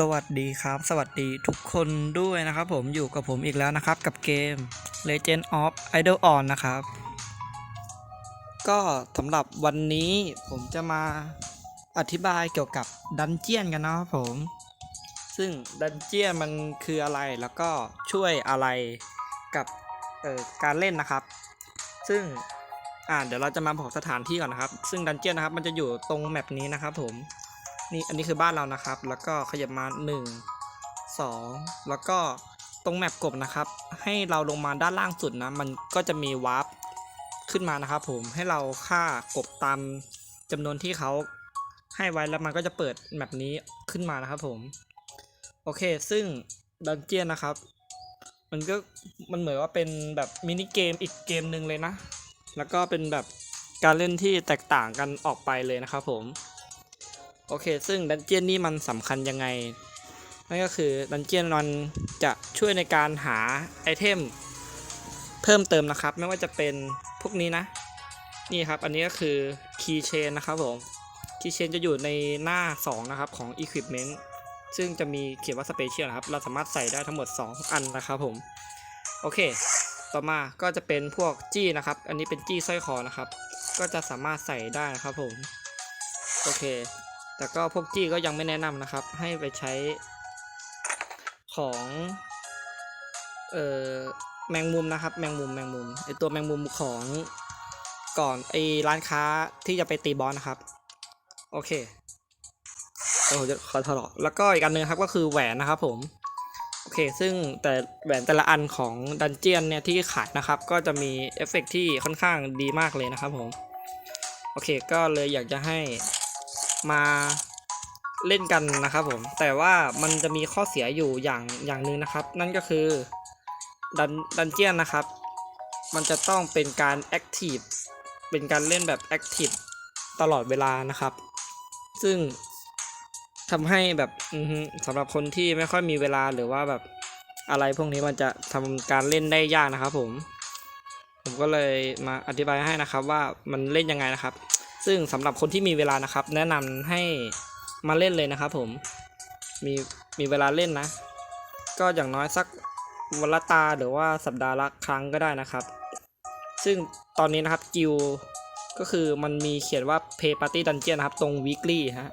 สวัสดีครับ สวัสดีทุกคนด้วยนะครับผมอยู่กับผมอีกแล้วนะครับกับเกม Legend of Idol On นะครับ ก็สำหรับวันนี้ผมจะมาอธิบายเกี่ยวกับดันเจียนกันนะครับผม ซึ่งดันเจียนมันคืออะไรแล้วก็ช่วยอะไรกับการเล่นนะครับ ซึ่งอ่าเดี๋ยวเราจะมาบอกสถานที่ก่อนนะครับ ซึ่งดันเจียนนะครับ มันจะอยู่ตรงแมปนี้นะครับผม นี่อันนี้คือบ้านเรานะครับ แล้วก็ขยับมา 1 2 แล้วก็ตรงแมปกบนะครับ ให้เราลงมาด้านล่างสุดนะ มันก็จะมีวาร์ปขึ้นมานะครับผมให้เราฆ่ากบตามจำนวนที่เขาให้ไว้แล้วมันก็จะเปิดแมปนี้ขึ้นมานะครับผม โอเค ซึ่งดันเจียนนะครับ มันก็มันเหมือนว่าเป็นแบบมินิเกมอีกเกมหนึ่งเลยนะ แล้วก็เป็นแบบการเล่นที่แตกต่างกันออกไปเลยนะครับผม โอเค ซึ่งดันเจียนนี่มันสำคัญยังไง นั่นก็คือดันเจียนมันจะช่วยในการหาไอเทมเพิ่มเติมนะครับ ไม่ว่าจะเป็นพวกนี้นะ นี่ครับ อันนี้ก็คือคีย์เชนนะครับผม คีย์เชนจะอยู่ในหน้า 2 นะครับของ Equipment ซึ่งจะมีเขียนว่า Special นะครับ เราสามารถใส่ได้ทั้งหมด 2 อันนะครับผม โอเค ต่อมาก็จะเป็นพวกจี้นะครับ อันนี้เป็นจี้สร้อยคอนะครับ ก็จะสามารถใส่ได้นะครับผม โอเค แต่ก็พวกจี้ก็ยังไม่แนะนำนะครับ ให้ไปใช้ของเอ่อแมงมุมนะครับ แมงมุมแมงมุมไอตัวแมงมุมของก่อนไอร้านค้าที่จะไปตีบอสนะครับ โอเคเดี๋ยวผมจะขอถลอกแล้วก็อีกอันหนึงครับก็คือแหวนนะครับผม โอเค ซึ่งแต่แหวนแต่ละอันของดันเจียนเนี่ยที่ขายนะครับ ก็จะมีเอฟเฟกต์ที่ค่อนข้างดีมากเลยนะครับผม โอเค ก็เลยอยากจะให้ มาเล่นกันนะครับผม แต่ว่ามันจะมีข้อเสียอยู่อย่างอย่างหนึ่งนะครับ นั่นก็คือดันดันเจียนนะครับ มันจะต้องเป็นการแอคทีฟเป็นการเล่นแบบแอคทีฟตลอดเวลานะครับ ซึ่งทำให้แบบสำหรับคนที่ไม่ค่อยมีเวลาหรือว่าแบบอะไรพวกนี้มันจะทำการเล่นได้ยากนะครับผม ผมก็เลยมาอธิบายให้นะครับว่ามันเล่นยังไงนะครับ ซึ่งสำหรับคนที่มีเวลานะครับ แนะนำให้มาเล่นเลยนะครับ ผมมีมีเวลาเล่นนะ ก็อย่างน้อยสักวันละตาหรือว่าสัปดาห์ละครั้งก็ได้นะครับ ซึ่งตอนนี้นะครับกิวก็คือมันมีเขียนว่า Play Party Dungeon นะครับ ตรง weekly ฮะ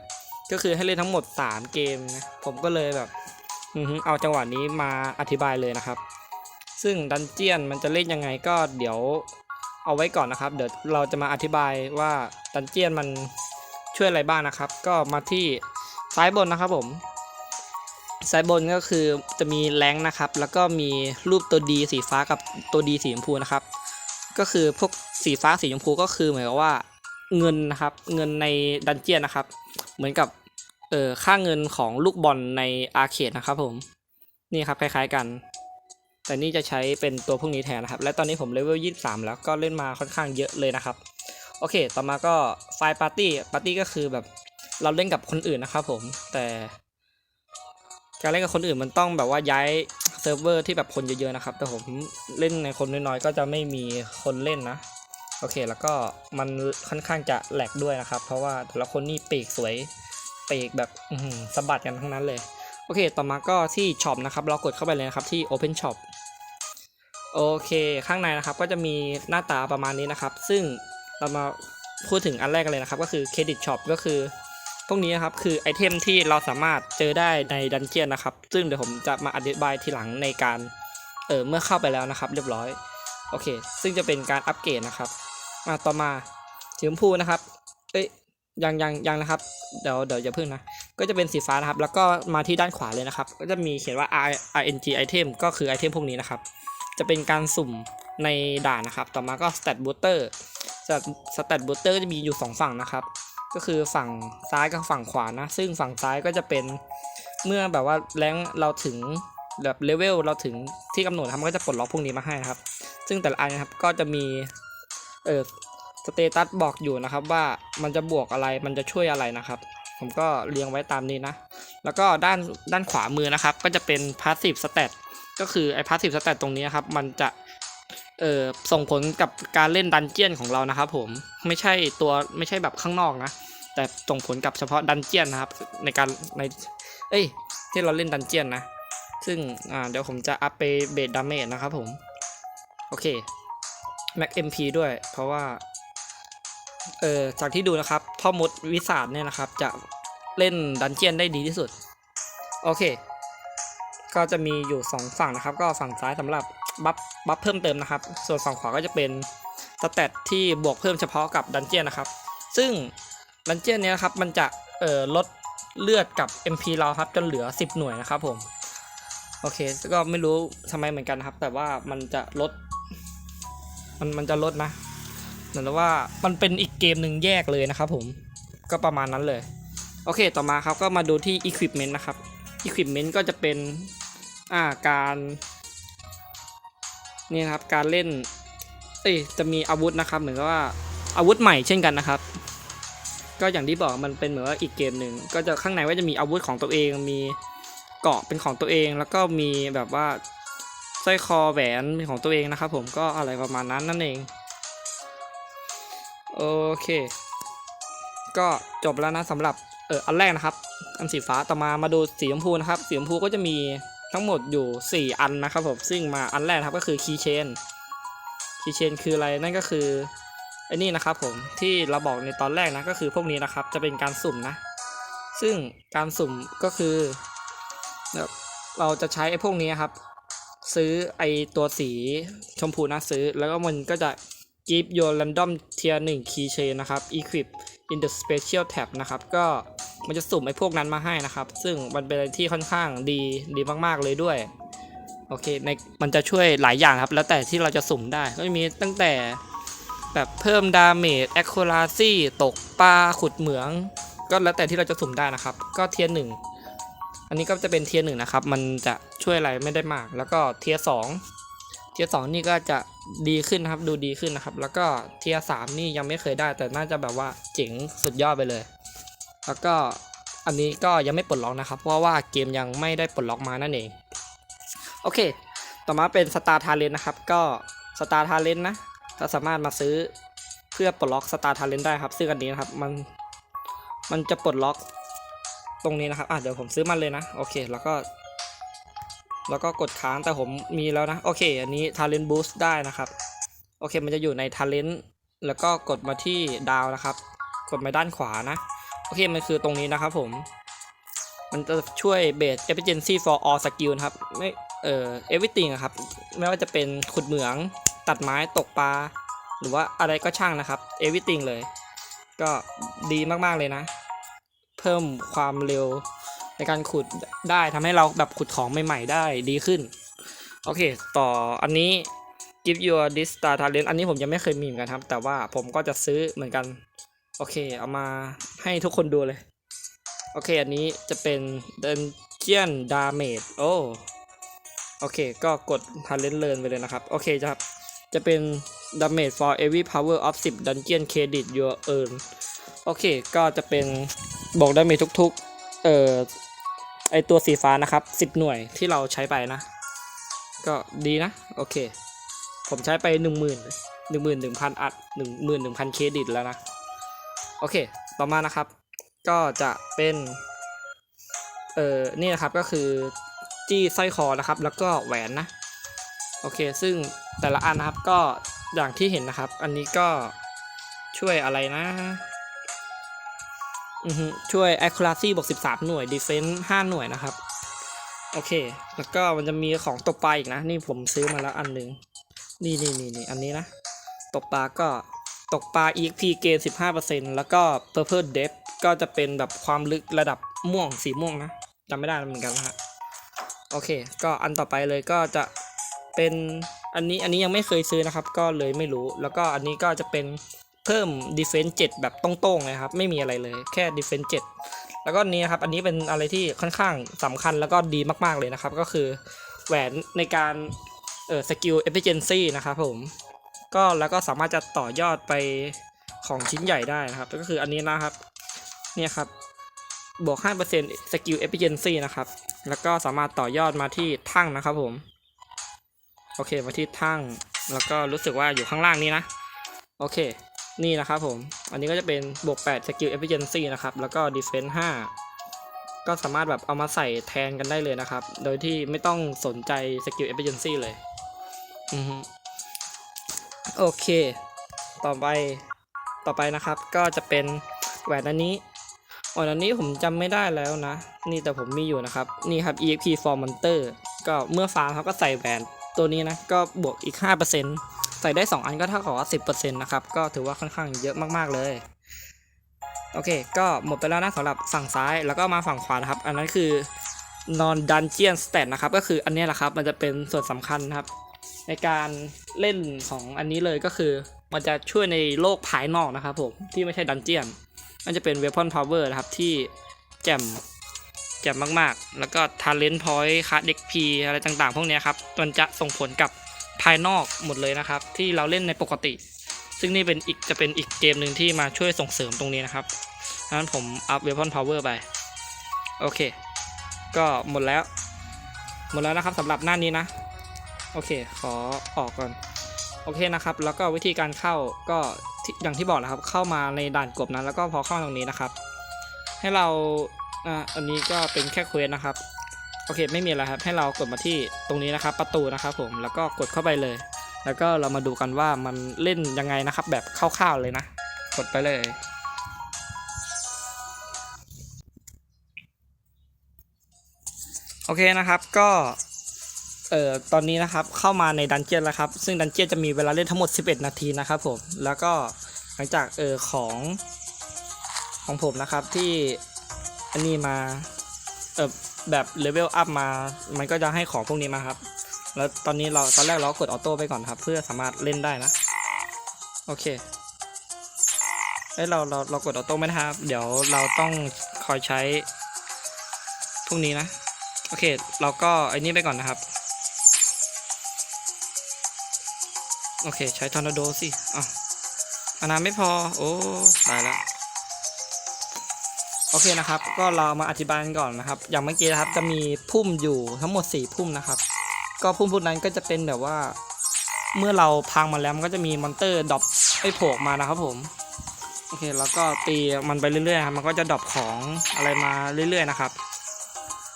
ก็คือให้เล่นทั้งหมด 3 เกมนะผมก็เลยแบบเอาจังหวะนี้มาอธิบายเลยนะครับ ซึ่งดันเจียนมันจะเล่นยังไงก็เดี๋ยว เอาไว้ก่อนนะครับ เดี๋ยวเราจะมาอธิบายว่าดันเจียนมันช่วยอะไรบ้างนะครับ ก็มาที่ซ้ายบนนะครับผม ซ้ายบนก็คือจะมีแรงนะครับ แล้วก็มีรูปตัวดีสีฟ้ากับตัวดีสีชมพูนะครับ ก็คือพวกสีฟ้าสีชมพูก็คือเหมือนกับว่าเงินนะครับเงินในดันเจียนนะครับ เหมือนกับเอ่อค่าเงินของลูกบอลในอาร์เคดนะครับผม นี่ครับคล้ายๆกัน แต่นี่จะใช้เป็นตัวพวกนี้แทนนะครับ และตอนนี้ผมเลเวล23 แล้วก็เล่นมาค่อนข้างเยอะเลยนะครับ โอเค ต่อมาก็ไฟล์ปาร์ตี้ ปาร์ตี้ก็คือแบบเราเล่นกับคนอื่นนะครับผม แต่การเล่นกับคนอื่นมันต้องแบบว่าย้ายเซิร์ฟเวอร์ที่แบบคนเยอะๆนะครับ แต่ผมเล่นในคนน้อยๆก็จะไม่มีคนเล่นนะ โอเค แล้วก็มันค่อนข้างจะแหลกด้วยนะครับ เพราะว่าแต่ละคนนี่ปีกสวยปีกแบบสะบัดกันทั้งนั้นเลย โอเค ต่อมาก็ที่ช็อปนะครับ เรากดเข้าไปเลยนะครับที่ Open Shop โอเคข้างในนะครับก็จะมีหน้าตาประมาณนี้นะครับ ซึ่งเรามาพูดถึงอันแรกกันเลยนะครับ ก็คือเครดิตช็อปก็คือ พวกนี้นะครับคือไอเทมที่เราสามารถเจอได้ในดันเจียนนะครับ ซึ่งเดี๋ยวผมจะมาอธิบายทีหลังในการเออเมื่อเข้าไปแล้วนะครับ เรียบร้อยโอเค ซึ่งจะเป็นการอัปเกรดนะครับมาต่อมาสีชมพูนะครับเอ้ยยังยังยังนะครับเดี๋ยวเดี๋ยวอย่าเพิ่งนะ ก็จะเป็นสีฟ้านะครับ แล้วก็มาที่ด้านขวาเลยนะครับ ก็จะมีเขียนว่า R RNG item ก็คือไอเทมพวกนี้นะครับ จะเป็นการสุ่มในด่านนะครับ ต่อมาก็ stat booster stat stat booster ก็จะมีอยู่ 2 ฝั่งนะครับ ก็คือฝั่งซ้ายกับฝั่งขวานะ ซึ่งฝั่งซ้ายก็จะเป็นเมื่อแบบว่าแรงเราถึงแบบเลเวลเราถึงที่กำหนดนะครับมันก็จะปลดล็อกพวกนี้มาให้นะครับ ซึ่งแต่ละอันนะครับก็จะมีเออสเตตัสบอกอยู่นะครับว่ามันจะบวกอะไรมันจะช่วยอะไรนะครับ ผมก็เรียงไว้ตามนี้นะ แล้วก็ด้านด้านขวามือนะครับ ก็จะเป็น passive stat ก็คือไอ้ passive stat ตรงนี้ครับ มันจะเอ่อส่งผลกับการเล่นดันเจียนของเรานะครับผมไม่ใช่ตัวไม่ใช่แบบข้างนอกนะ แต่ส่งผลกับเฉพาะดันเจียนนะครับ ในการในเอ้ย ที่เราเล่นดันเจียนนะ ซึ่งอ่าเดี๋ยวผมจะอัพไปเบสดาเมจนะครับผม โอเค Mac MP ด้วย เพราะว่าเออจากที่ดูนะครับ พ่อมดวิสาดเนี่ยนะครับ จะเล่นดันเจียนได้ดีที่สุด โอเค ก็จะมีอยู่ 2 ฝั่งนะครับ ก็ฝั่งซ้ายสำหรับบัฟบัฟเพิ่มเติมนะครับ ส่วนฝั่งขวาก็จะเป็นสเตตที่บวกเพิ่มเฉพาะกับดันเจียนนะครับ ซึ่งดันเจียนนี้นะครับมันจะเอ่อลดเลือดกับ MP เราครับจนเหลือ 10 หน่วยนะครับผม โอเค ก็ไม่รู้ทำไมเหมือนกันนะครับ แต่ว่ามันจะลด มันมันจะลดนะเหมือนว่ามันเป็นอีกเกมหนึ่งแยกเลยนะครับผมก็ประมาณนั้นเลย โอเคต่อมาครับก็มาดูที่ Equipment นะครับ Equipment ก็จะเป็น อ่าการนี่นะครับการเล่นเอ้ยจะมีอาวุธนะครับ เหมือนกับว่าอาวุธใหม่เช่นกันนะครับ ก็อย่างที่บอกมันเป็นเหมือนว่าอีกเกมหนึ่งก็จะข้างในก็จะมีอาวุธของตัวเอง มีเกาะเป็นของตัวเอง แล้วก็มีแบบว่าสร้อยคอแหวนเป็นของตัวเองนะครับ ผมก็อะไรประมาณนั้นนั่นเองโอเค ก็จบแล้วนะสำหรับเอออันแรกนะครับ อันสีฟ้าต่อมามาดูสีชมพูนะครับสีชมพูก็จะมี ทั้งหมดอยู่ 4 อันนะครับผมซึ่งมาอันแรกครับก็คือคีย์เชนคีย์เชนคืออะไรนั่นก็คือไอ้นี่นะครับผมที่เราบอกในตอนแรกนะก็คือพวกนี้นะครับจะเป็นการสุ่มนะ ซึ่งการสุ่มก็คือเราจะใช้ไอ้พวกนี้ครับ ซื้อไอตัวสีชมพูนะซื้อ แล้วก็มันก็จะ give your random tier 1 keychain นะครับ equip in the special tab นะครับ ก็ มันจะสุ่มไอ้พวกนั้นมาให้นะครับ ซึ่งมันเป็นอะไรที่ค่อนข้างดีดีมากๆเลยด้วย โอเคในมันจะช่วยหลายอย่างครับ แล้วแต่ที่เราจะสุ่มได้ ก็จะมีตั้งแต่แบบเพิ่มดาเมจ accuracy ตกปลาขุดเหมือง ก็แล้วแต่ที่เราจะสุ่มได้นะครับ ก็เทียร์หนึ่งอันนี้ก็จะเป็นเทียร์หนึ่งนะครับ มันจะช่วยอะไรไม่ได้มาก แล้วก็เทียร์สองเทียร์สองนี่ก็จะดีขึ้นครับ ดูดีขึ้นนะครับ แล้วก็เทียร์สามนี่ยังไม่เคยได้ แต่น่าจะแบบว่าเจ๋งสุดยอดไปเลย แล้วก็อันนี้ก็ยังไม่ปลดล็อกนะครับ เพราะว่าเกมยังไม่ได้ปลดล็อกมานั่นเอง โอเค ต่อมาเป็น Star Talent นะครับ ก็ Star Talent นะก็สามารถมาซื้อเพื่อปลดล็อก Star Talent ได้ครับ ซึ่งอันนี้นะครับมันมันจะปลดล็อกตรงนี้นะครับอะเดี๋ยวผมซื้อมันเลยนะ โอเค แล้วก็ แล้วก็กดค้างแต่ผมมีแล้วนะ โอเค อันนี้ Talent Boost ได้นะครับ โอเค มันจะอยู่ใน Talent แล้วก็กดมาที่ดาวนะครับ กดมาด้านขวานะ โอเคมันคือตรงนี้นะครับผม มันจะช่วยเบส efficiency for all skill นะครับไม่เอ่อ everything ครับไม่ว่าจะเป็นขุดเหมืองตัดไม้ตกปลาหรือว่าอะไรก็ช่างนะครับ everything เลย ก็ดีมากๆเลยนะ เพิ่มความเร็วในการขุดได้ทำให้เราแบบขุดของใหม่ๆได้ดีขึ้น โอเค ต่ออันนี้ give your this star talent อันนี้ผมยังไม่เคยมีเหมือนกันครับ แต่ว่าผมก็จะซื้อเหมือนกัน โอเค เอามาให้ทุกคนดูเลย โอเค อันนี้จะเป็น Dungeon Damage โอ้โอเค ก็กด Talent Learn ไปเลยนะครับ โอเคจะครับ จะเป็น Damage for every power of 10 Dungeon Credit your earn โอเค ก็จะเป็นบอกดาเมจทุกๆ เอ่อ ไอตัวสีฟ้านะครับ 10 หน่วยที่เราใช้ไปนะ ก็ดีนะ โอเค ผมใช้ไป 1 0 0 0 0 1 1 0 0 0 อัด 1 1 0 0 0 เครดิตแล้วนะ โอเค ต่อมานะครับ ก็จะเป็น เอ่อ นี่นะครับก็คือจี้สร้อยคอนะครับ แล้วก็แหวนนะ โอเค ซึ่งแต่ละอันนะครับก็อย่างที่เห็นนะครับ อันนี้ก็ช่วยอะไรนะ อือฮึช่วย accuracy บวก13 หน่วย defense 5 หน่วยนะครับ โอเค แล้วก็มันจะมีของตกปลาอีกนะ นี่ผมซื้อมาแล้วอันหนึ่งนี่นี่นี่นี่อันนี้นะ ตกปลาก็ ตกปลา exp เกณฑ์15%แล้วก็ purple depth ก็จะเป็นแบบความลึกระดับม่วงสีม่วงนะจำไม่ได้เหมือนกันนะฮะโอเค ก็อันต่อไปเลยก็จะเป็นอันนี้อันนี้ยังไม่เคยซื้อนะครับ ก็เลยไม่รู้ แล้วก็อันนี้ก็จะเป็นเพิ่ม defense 7 แบบตรงๆเลยครับ ไม่มีอะไรเลยแค่ defense 7 แล้วก็นี้นครับ อันนี้เป็นอะไรที่ค่อนข้างสำคัญแล้วก็ดีมากๆเลยนะครับ ก็คือแหวนในการเอ่อสกิล efficiency นะครับผม ก็แล้วก็สามารถจะต่อยอดไปของชิ้นใหญ่ได้นะครับ ก็คืออันนี้นะครับ เนี่ยครับ บวก 5% skill efficiency นะครับ แล้วก็สามารถต่อยอดมาที่ทั่งนะครับผม โอเค มาที่ทั่งแล้วก็รู้สึกว่าอยู่ข้างล่างนี้นะ โอเค นี่นะครับผม อันนี้ก็จะเป็นบวก 8 skill efficiency นะครับ แล้วก็ defense 5 ก็สามารถแบบเอามาใส่แทนกันได้เลยนะครับ โดยที่ไม่ต้องสนใจสกิลเอ f เ i นซี่เลย อือ โอเค ต่อไป ต่อไปนะครับ ก็จะเป็นแหวนอันนี้แหวนอันนี้ผมจำไม่ได้แล้วนะ นี่แต่ผมมีอยู่นะครับ นี่ครับ exp for monster ก็เมื่อฟาร์มเขาก็ใส่แหวนตัวนี้นะ ก็บวกอีก 5%ใส่ได้ 2 อันก็เท่ากับว่า10%นะครับ ก็ถือว่าค่อนข้างเยอะมากๆเลยโอเค ก็หมดไปแล้วนะสำหรับฝั่งซ้ายแล้วก็มาฝั่งขวานะครับ อันนั้นคือ non dungeon stat นะครับ ก็คืออันนี้แหละครับ มันจะเป็นส่วนสำคัญนะครับ ในการเล่นของอันนี้เลยก็คือ มันจะช่วยในโลกภายนอกนะครับผม ที่ไม่ใช่ดันเจียนมันจะเป็น weapon power นะครับ ที่แจ่มแจ่มมากๆ แล้วก็ talent point คัด XP อะไรต่างๆ พวกนี้ครับมันจะส่งผลกับภายนอกหมดเลยนะครับ ที่เราเล่นในปกติ ซึ่งนี่เป็นอีกจะเป็นอีกเกมหนึ่งที่มาช่วยส่งเสริมตรงนี้นะครับดังนั้นผมอัพ weapon power ไป โอเค ก็หมดแล้ว หมดแล้วนะครับสำหรับหน้านี้นะ โอเค ขอออกก่อน โอเคนะครับ แล้วก็วิธีการเข้าก็อย่างที่บอกนะครับ เข้ามาในด่านกบนั้น แล้วก็พอเข้าตรงนี้นะครับ ให้เราอ่าอันนี้ก็เป็นแค่เควสนะครับ โอเค ไม่มีอะไรครับ ให้เรากดมาที่ตรงนี้นะครับ ประตูนะครับผม แล้วก็กดเข้าไปเลย แล้วก็เรามาดูกันว่ามันเล่นยังไงนะครับ แบบคร่าวๆเลยนะ กดไปเลยโอเคนะครับก็ เอ่อตอนนี้นะครับเข้ามาในดันเจียนแล้วครับ ซึ่งดันเจียนจะมีเวลาเล่นทั้งหมด 11 นาทีนะครับผมแล้วก็หลังจากเอ่อของของผมนะครับที่อันนี้มาเอ่อแบบเลเวลอัพมา มันก็จะให้ของพวกนี้มาครับ แล้วตอนนี้เราตอนแรกเรากดออโต้ไปก่อนครับ เพื่อสามารถเล่นได้นะ โอเคเอ้ยเราเราเรากดออโต้ไม่ได้ครับ เดี๋ยวเราต้องคอยใช้พวกนี้นะ โอเค เราก็ไอ้นี่ไปก่อนนะครับ โอเค ใช้ทอร์นาโดสิอะอานาไม่พอ โอ้ตายแล้วโอเคนะครับ ก็เรามาอธิบายกันก่อนนะครับ อย่างเมื่อกี้นะครับจะมีพุ่มอยู่ทั้งหมด 4 พุ่มนะครับ ก็พุ่มพวกนั้นก็จะเป็นแบบว่า เมื่อเราพังมาแล้วมันก็จะมีมอนเตอร์ดรอปไอ้โผล่ออกมานะครับผมโอเคแล้วก็ตีมันไปเรื่อยๆครับมันก็จะดรอปของอะไรมาเรื่อยๆนะครับ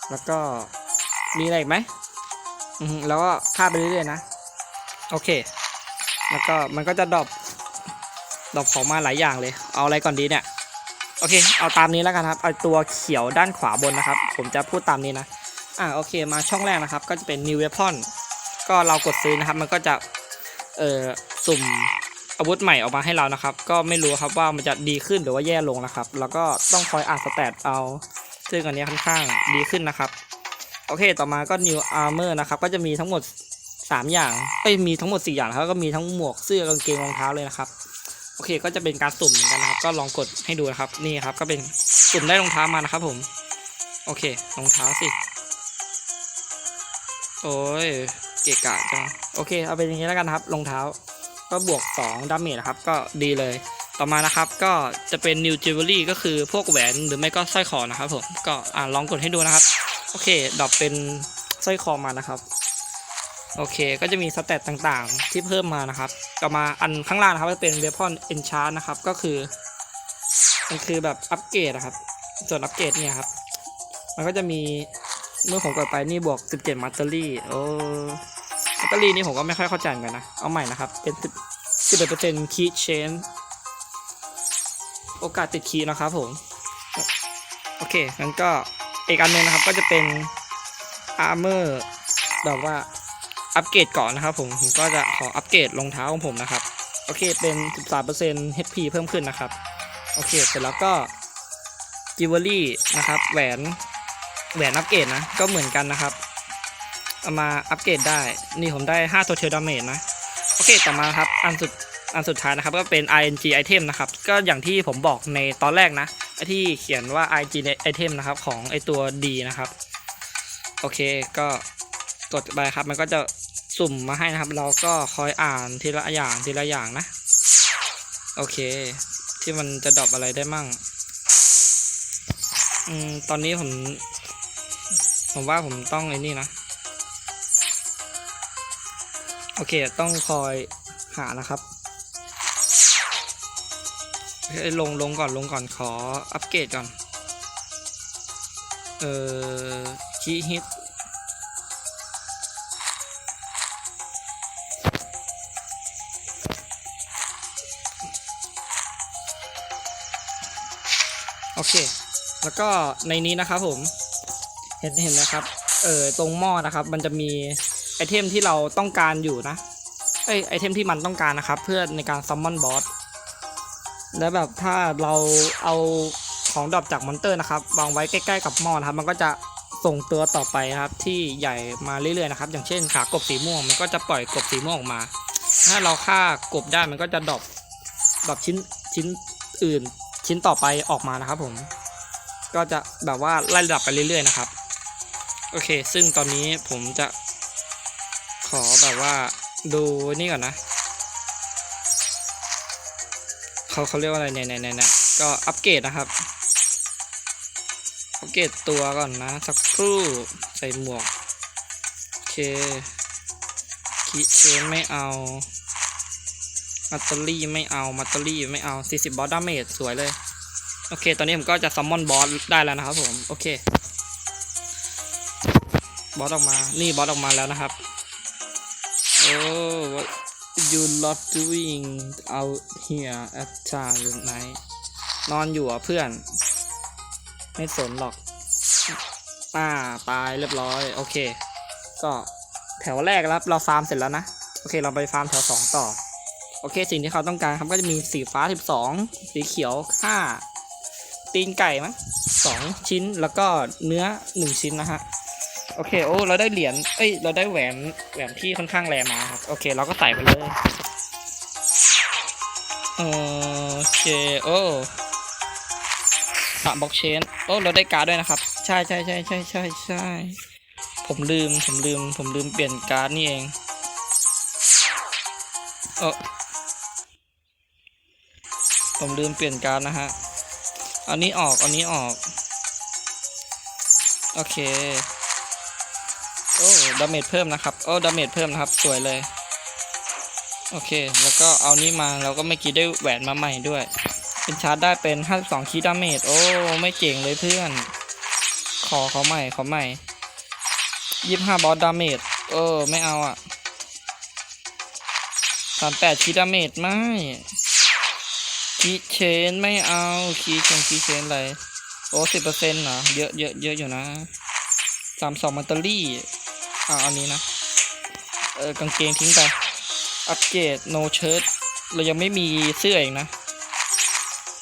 แล้วก็มีอะไรอีกไหมแล้วก็ฆ่าไปเรื่อยๆนะ โอเค แล้วก็มันก็จะดรอปดรอปของมาหลายอย่างเลย เอาอะไรก่อนดีเนี่ย โอเค เอาตามนี้แล้วกันครับ เอาตัวเขียวด้านขวาบนนะครับ ผมจะพูดตามนี้นะ อ่าโอเค มาช่องแรกนะครับ ก็จะเป็น new weapon ก็เรากดซื้อนะครับ มันก็จะ เอ่อ สุ่มอาวุธใหม่ออกมาให้เรานะครับ ก็ไม่รู้ครับว่ามันจะดีขึ้นหรือว่าแย่ลงนะครับ แล้วก็ต้องคอยอ่านสแตทเอา ซึ่งอันนี้ค่อนข้างดีขึ้นนะครับ โอเค ต่อมาก็ new armor นะครับ ก็จะมีทั้งหมด 3อย่างเอ้ยมีทั้งหมด4อย่างแล้วก็มีทั้งหมวกเสื้อกางเกงรองเท้าเลยนะครับ โอเคก็จะเป็นการสุ่มเหมือนกันนะครับ ก็ลองกดให้ดูนะครับ นี่ครับ ก็เป็นสุ่มได้รองเท้ามานะครับ ผม โอเครองเท้าสิโอ้ยเกะกะจังโอเค เอาเป็นอย่างนี้แล้วกันครับรองเท้า ก็บวก2ดาเมจนะครับ ก็ดีเลย ต่อมานะครับ ก็จะเป็น new jewelry ก็คือพวกแหวนหรือไม่ก็สร้อยคอนะครับผมก็อ่าลองกดให้ดูนะครับ โอเคดรอปเป็นสร้อยคอมานะครับ โอเค ก็จะมีสเตตต่างๆ ที่เพิ่มมานะครับ ต่อมาอันข้างล่างนะครับจะเป็น weapon enchant นะครับ ก็คือ มันคือแบบอัปเกรดนะครับ ส่วนอัปเกรดเนี่ยครับ มันก็จะมีเมื่อผมกดไปนี่บวก 17 มัตเตอรี่โอ้มัตเตอรี่นี่ผมก็ไม่ค่อยเข้าใจเหมือนกันนะ เอาใหม่นะครับ เป็น10 11% key change โอกาสติดคีย์นะครับผม โอเคงั้นก็อีกอันหนึงนะครับก็จะเป็น armor แบบว่า อัปเกรดก่อนนะครับผมผมก็จะขออัปเกรดรองเท้าของผมนะครับ โอเคเป็น 13% HP เพิ่มขึ้นนะครับ โอเคเสร็จแล้วก็ jewelry นะครับ แหวนแหวนอัปเกรดนะ ก็เหมือนกันนะครับ เอามาอัปเกรดได้ นี่ผมได้ 5 total damage นะ โอเคต่อมาครับ อันสุดอันสุดท้ายนะครับ ก็เป็น ing item นะครับ ก็อย่างที่ผมบอกในตอนแรกนะไอที่เขียนว่า ing item นะครับ ของไอตัว D นะครับ โอเคก็กดไปครับ มันก็จะ สุ่มมาให้นะครับ เราก็คอยอ่านทีละอย่างทีละอย่างนะ โอเค ที่มันจะดรอปอะไรได้มั่ง อืม ตอนนี้ผม ผมว่าผมต้องไอ้นี่นะ โอเค ต้องคอยหานะครับเฮ้ลงลงก่อนลงก่อนขออัปเกรดก่อน เอ่อคีฮิต แล้วก็ในนี้นะครับผม เห็นเห็นนะครับ เออตรงหม้อนะครับ มันจะมีไอเทมที่เราต้องการอยู่นะเอ้ยไอเทมที่มันต้องการนะครับ เพื่อในการซัมมอนบอสแล้วแบบถ้าเราเอาของดรอปจากมอนเตอร์นะครับวางไว้ใกล้ๆกับหม้อนะครับ มันก็จะส่งตัวต่อไปนะครับ ที่ใหญ่มาเรื่อยๆนะครับ อย่างเช่นขากบสีม่วงมันก็จะปล่อยกบสีม่วงออกมา ถ้าเราฆ่ากบได้มันก็จะดรอปดรอปชิ้นชิ้นอื่นชิ้นต่อไปออกมานะครับผม ก็จะแบบว่าไล่ระดับไปเรื่อยๆนะครับ โอเค ซึ่งตอนนี้ผมจะขอแบบว่าดูนี่ก่อนนะเขาเขาเรียกว่าอะไรเนี่ยเนี่ยเนี่ยเน่ก็อัปเกรดนะครับอัปเกรดตัวก่อนนะ สักครู่ใส่หมวก โอเคคีเชนไม่เอามัตเตอรี่ไม่เอา มัตเตอรี่ไม่เอา 40บอสดาเมจสวยเลย โอเค ตอนนี้ผมก็จะซัมมอนบอสได้แล้วนะครับผม โอเค บอสออกมา นี่บอสออกมาแล้วนะครับ โอ้ what you lot doing out here at time night นอนอยู่อะเพื่อน ไม่สนหรอกอ่าตายเรียบร้อย โอเค ก็แถวแรกแล้วเราฟาร์มเสร็จแล้วนะ โอเค เราไปฟาร์มแถวสองต่อ โอเค สิ่งที่เขาต้องการครับก็จะมีสีฟ้า 12 สีเขียว 5 ตีนไก่มั้งสองชิ้นแล้วก็เนื้อ1ชิ้นนะฮะโอเคโอ้เราได้เหรียญเอ้ยเราได้แหวนแหวนที่ค่อนข้างแรงมาครับโอเค เราก็ใส่ไปเลยโอเคโอ้สามบล็อกเชนโอ้เราได้การ์ดด้วยนะครับ ใช่ใช่ใช่ใช่ใช่ใช่ผมลืมผมลืม ผมลืมเปลี่ยนการ์ดนี่เองเออผมลืมเปลี่ยนการ์ดนะฮะ อันนี้ออก อันนี้ออก โอเค โอ้ดาเมจเพิ่มนะครับ โอ้ดาเมจเพิ่มนะครับ สวยเลย โอเค แล้วก็เอานี้มาเราก็ไม่อกี้ได้แหวนมาใหม่ด้วย เป็นชาร์จได้เป็น 52คีดาเมจ โอ้ ไม่เจ๋งเลยเพื่อน ขอเขาใหม่ขอใหม่25บอสดาเมจ เออ ไม่เอาอะ38คีย์ดาเมจไม่ คีเชนไม่เอาคีเชนคีเชนอะไรโอ้สิบเปอร์เซ็นต์เหรอเยอะเยอะเยอะอยู่นะสามสองมัตเตอรี่อ่าอันนี้นะ เออกางเกงทิ้งไป อัปเกรด no shirt เรายังไม่มีเสื้ออีกนะ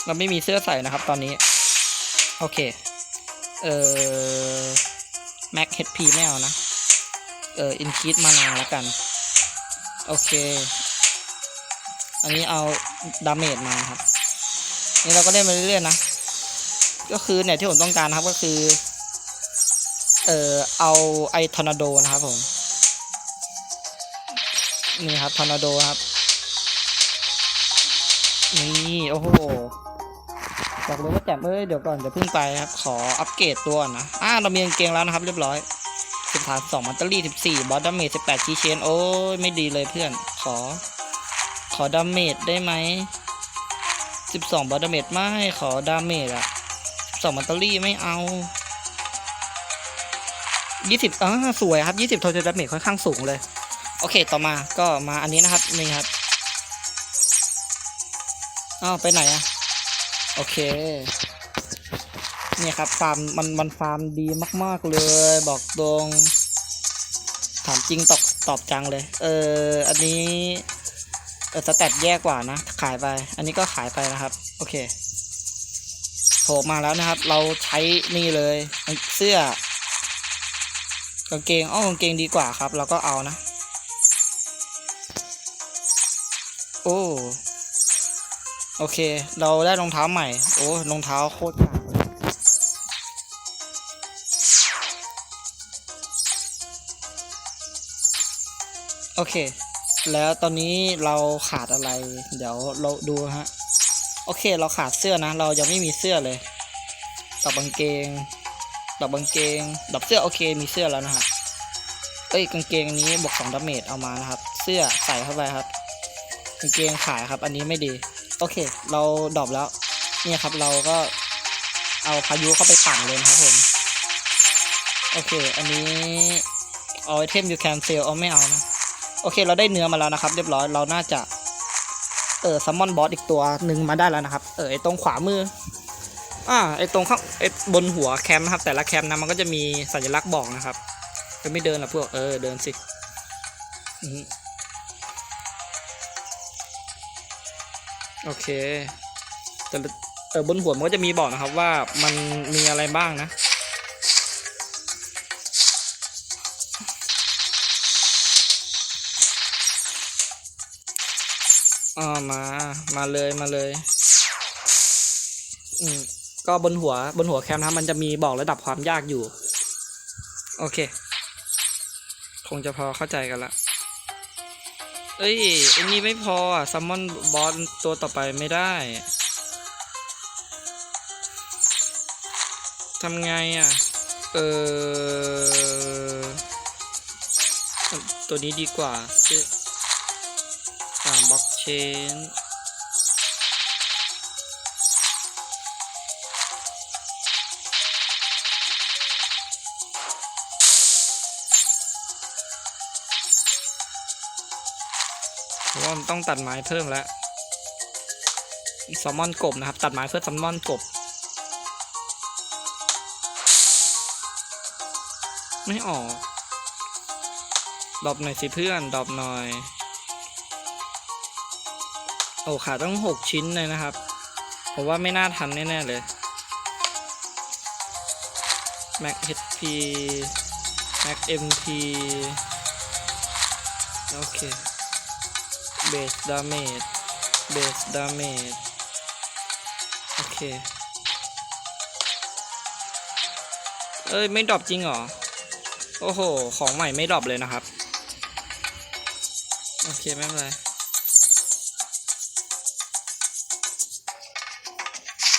เราไม่มีเสื้อใส่นะครับตอนนี้ โอเค เออ max HP ไม่เอานะ เออ increase มานานแล้วกัน โอเค อันนี้เอาดาเมจมาครับ นี่เราก็เล่นไปเรื่อยๆนะ ก็คือเนี่ยที่ผมต้องการครับก็คือ เอ่อเอาไอทอร์นาโดนะครับผม นี่ครับทอร์นาโดครับ นี่โอ้โหบอกเลยว่าแจ่มเอ้ยเดี๋ยวก่อนเดี๋ยวเพิ่งไปครับ ขออัปเกรดตัวนะอ่าเรามีกางเกงแล้วนะครับ เรียบร้อยสิบฐานสองมัตเตอรี่สิบสี่บอสดาเมจสิบแปดคีย์เชนโอ้ยไม่ดีเลยเพื่อนขอ ขอดาเมจได้ไหมสิบสองบอดาเมจไม่ขอดาเมจอะสองมัตเตอรี่ไม่เอายี่สิบอ่าสวยครับยี่สิบโทเทลดาเมจค่อนข้างสูงเลย โอเคต่อมาก็มาอันนี้นะครับ นี่ครับอ้าวไปไหนอะโอเคเนี่ยครับฟาร์มมันมันฟาร์มดีมาก ๆ เลย บอกตรง ถามจริงตอบตอบจังเลย เอออันนี้ เออสแตทแย่กว่านะ ขายไป อันนี้ก็ขายไปนะครับ โอเคโผล่มาแล้วนะครับ เราใช้นี่เลยเสื้อกางเกงอ้อกางเกงดีกว่าครับ เราก็เอานะ โอ้โอเค เราได้รองเท้าใหม่ โอ้รองเท้าโคตรหนักโอเค แล้วตอนนี้เราขาดอะไร เดี๋ยวเราดูฮะ โอเคเราขาดเสื้อนะ เรายังไม่มีเสื้อเลยดอกกางเกงดอกกางเกงดอกเสื้อโอเคมีเสื้อแล้วนะฮะเอ้ยกางเกงนี้บวกสองดาเมจเอามานะครับ เสื้อใส่เข้าไปครับกางเกงขายครับ อันนี้ไม่ดี โอเค เราดรอปแล้ว เนี่ยครับเราก็เอาพายุเข้าไปปั่นเลยนะครับผม โอเค อันนี้เอาไอเทม you can sell เอาไม่เอานะ โอเคเราได้เนื้อมาแล้วนะครับ เรียบร้อยเราน่าจะเออซัมมอนบอสอีกตัวหนึ่งมาได้แล้วนะครับ เออไอตรงขวามืออ่าไอตรงข้างไอบนหัวแคมป์นะครับ แต่ละแคมป์นะมันก็จะมีสัญลักษณ์บอกนะครับจะไม่เดินหรอพวกเออเดินสิโอเคแต่เออบนหัวมันก็จะมีบอกนะครับว่ามันมีอะไรบ้างนะ อ่ามา มาเลยมาเลย อืมก็บนหัวบนหัวแคมนะมันจะมีบอกระดับความยากอยู่ โอเค คงจะพอเข้าใจกันละเอ้ยอันนี้ไม่พออะซัมมอนบอสตัวต่อไปไม่ได้ทำไงอะ เออ ตัวนี้ดีกว่าเชนว่ามันต้องตัดไม้เพิ่มแล้วซัมอนกบนะครับ ตัดไม้เพื่อซัมมอนกบ ไม่ออกดอปหน่อยสิเพื่อนดอปหน่อย โอ้ขาต้องหกชิ้นเลยนะครับ ผมว่าไม่น่าทันแน่ ๆ เลย Mac HP Mac MP โอเค Base Damage Base Damage โอเค เอ้ย ไม่ดรอปจริงเหรอ โอ้โห ของใหม่ไม่ดรอปเลยนะครับ โอเค ไม่เป็นไร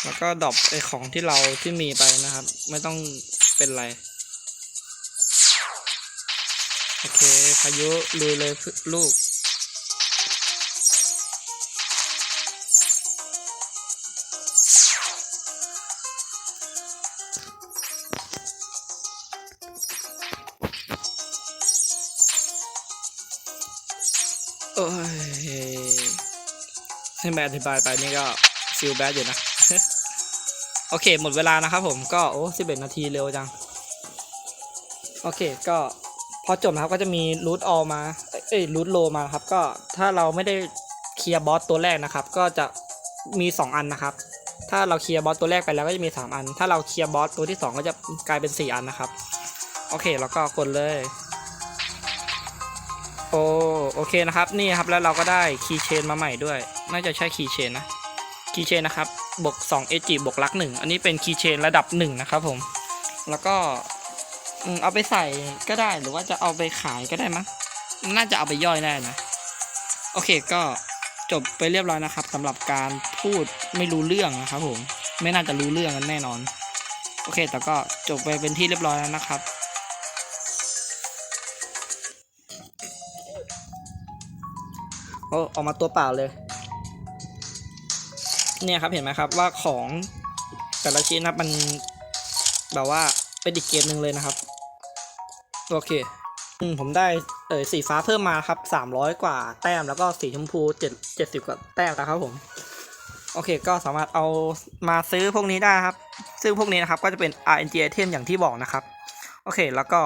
แล้วก็ดรอปไอของที่เราที่มีไปนะครับ ไม่ต้องเป็นไร โอเค พายุลุยเลยลูกโอ้ยให้แม่อธิบายไปนี่ก็ฟิลแบดอยู่นะ โอเค หมดเวลานะครับผมก็โอ้สิบเอ็ดนาทีเร็วจัง โอเคก็พอจบนะครับก็จะมีรูทออมา เอ้ยรูทโลมาครับ ก็ถ้าเราไม่ได้เคลียร์บอสตัวแรกนะครับ ก็จะมี 2 อันนะครับ ถ้าเราเคลียร์บอสตัวแรกไปแล้วก็จะมี 3 อัน ถ้าเราเคลียร์บอสตัวที่ 2 ก็จะกลายเป็น 4 อันนะครับ โอเคแล้วก็กดเลย โอโอเคนะครับ นี่ครับแล้วเราก็ได้คีย์เชนมาใหม่ด้วย น่าจะใช่คีย์เชนนะ คีย์เชนนะครับ บวก2 SG บวกลักหนึ่งอันนี้เป็นคีย์เชนระดับ1นะครับผม แล้วก็อืมเอาไปใส่ก็ได้หรือว่าจะเอาไปขายก็ได้มั้งน่าจะเอาไปย่อยได้นะ โอเคก็จบไปเรียบร้อยนะครับสำหรับการพูดไม่รู้เรื่องนะครับผม ไม่น่าจะรู้เรื่องกันแน่นอน โอเค แต่ก็จบไปเป็นที่เรียบร้อยแล้วนะครับโอ้ออกมาตัวเปล่าเลย เนี่ยครับเห็นไหมครับว่าของแต่ละชิ้นนับมันแบบว่าเป็นอีกเกมหนึ่งเลยนะครับโอเคผมได้เออสีฟ้าเพิ่มมาครับสามร้อยกว่าแต้มแล้วก็สีชมพูเจ็ดเจ็ดสิบกว่าแต้มนะครับผมโอเคก็สามารถเอามาซื้อพวกนี้ได้ครับ ซึ่งพวกนี้นะครับก็จะเป็น RNG item อย่างที่บอกนะครับ โอเค แล้วก็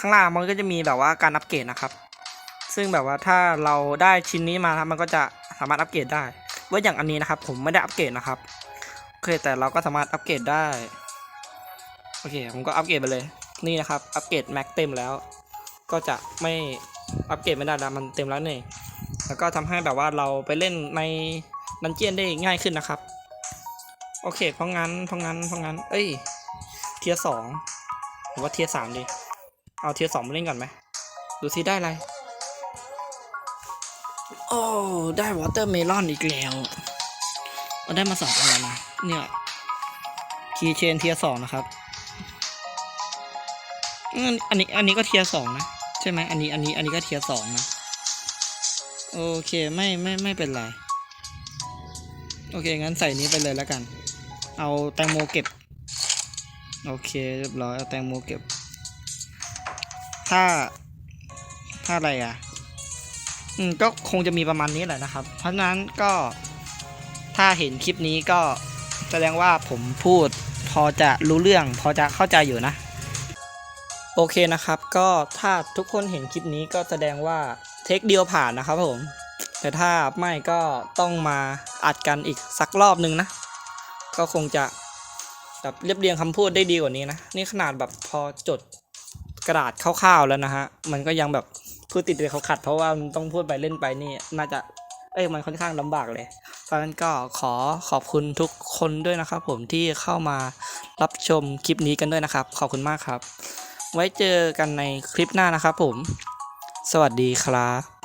ข้างล่างมันก็จะมีแบบว่าการอัปเกรดนะครับ ซึ่งแบบว่าถ้าเราได้ชิ้นนี้มาครับมันก็จะสามารถอัปเกรดได้ ว่าอย่างอันนี้นะครับ ผมไม่ได้อัปเกรดนะครับโอเคแต่เราก็สามารถอัปเกรดได้โอเคผมก็อัปเกรดไปเลยนี่นะครับอัปเกรดแม็กเต็มแล้ว ก็จะไม่อัปเกรดไม่ได้แล้วมันเต็มแล้วนี่แล้วก็ทำให้แบบว่าเราไปเล่นในดันเจียนได้ง่ายขึ้นนะครับ โอเค เพราะงั้นเพราะงั้นเพราะงั้น เอ้ยเทียสองหรือว่าเทียสามดี เอาเทียสองมาเล่นก่อนไหมดูซิได้อะไร โอ้ได้วอเตอร์เมลอนอีกแล้วเอาได้มาสองอันแล้วนะเนี่ยคีเชนเทียสองนะครับอันนี้อันนี้ก็เทียสองนะ ใช่ไหมอันนี้อันนี้อันนี้ก็เทียสองนะ โอเคไม่ไม่ไม่เป็นไร โอเค งั้นใส่นี้ไปเลยแล้วกัน เอาแตงโมเก็บ โอเคเรียบร้อยเอาแตงโมเก็บ ถ้า ถ้าอะไรอะ อืมก็คงจะมีประมาณนี้แหละนะครับ เพราะฉะนั้นก็ถ้าเห็นคลิปนี้ก็แสดงว่าผมพูดพอจะรู้เรื่อง พอจะเข้าใจอยู่นะ โอเคนะครับ ก็ถ้าทุกคนเห็นคลิปนี้ก็แสดงว่าเทคเดียวผ่านนะครับผม แต่ถ้าไม่ก็ต้องมาอัดกันอีกสักรอบนึงนะ ก็คงจะแบบเรียบเรียงคำพูดได้ดีกว่านี้นะ นี่ขนาดแบบพอจดกระดาษคร่าวๆแล้วนะฮะ มันก็ยังแบบ พูดติดเลยเขาขัด เพราะว่ามันต้องพูดไปเล่นไปนี่ น่าจะ เอ้ยมันค่อนข้างลำบากเลยเพราะนั้นก็ขอขอบคุณทุกคนด้วยนะครับ ผมที่เข้ามารับชมคลิปนี้กันด้วยนะครับ ขอบคุณมากครับ ไว้เจอกันในคลิปหน้านะครับผม สวัสดีครับ